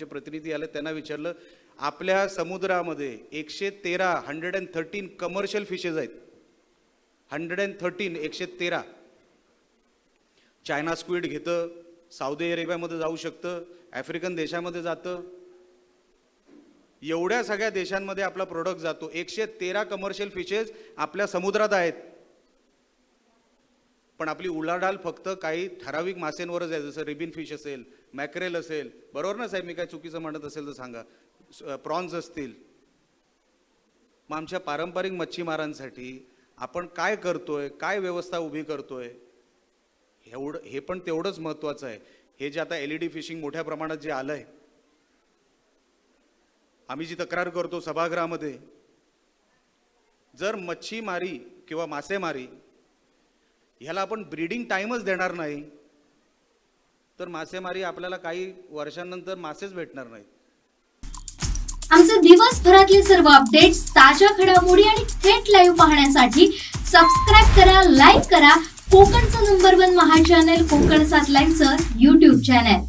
संघटनांचे प्रतिनिधी आले त्यांना विचारलं आपल्या समुद्रामध्ये एकशे तेरा hundred and thirteen commercial fishes आहेत. हंड्रेड अँड थर्टीन एकशे तेरा. चायना स्क्विड घेतं साऊदी अरेबियामध्ये जाऊ शकतं आफ्रिकन देशामध्ये जातं. एवढ्या सगळ्या देशांमध्ये आपला प्रोडक्ट जातो. एकशे तेरा कमर्शियल फिशेस आपल्या समुद्रात आहेत. पण आपली उलाढाल फक्त काही ठराविक मासेंवरच आहे. जसं रिबिन फिश असेल मॅकरेल असेल बरोबर ना साहेब? मी काय चुकीचं म्हणत असेल तर सांगा. प्रॉन्स असतील. मग आमच्या पारंपरिक मच्छीमारांसाठी आपण काय करतोय काय व्यवस्था उभी करतोय एवढं हे पण तेवढंच महत्त्वाचं आहे. हे जे आता एल ई डी फिशिंग मोठ्या प्रमाणात जे आलं आहे आम्ही जी तक्रार करतो सभागृहामध्ये जर मच्छीमारी किंवा मासेमारी ह्याला आपण ब्रीडिंग टाईमच देणार नाही. तर मासेमारी आपल्याला काही वर्षांनंतर मासेच भेटणार नाहीत. आमचे दिवसभरातले सर्व अपडेट्स ताज्या घडामोडी आणि थेट लाईव्ह पाहण्यासाठी सबस्क्राईब करा लाईक करा. कोकणचं नंबर वन महा चॅनल कोकण सात लाईव्हचं युट्यूब चॅनल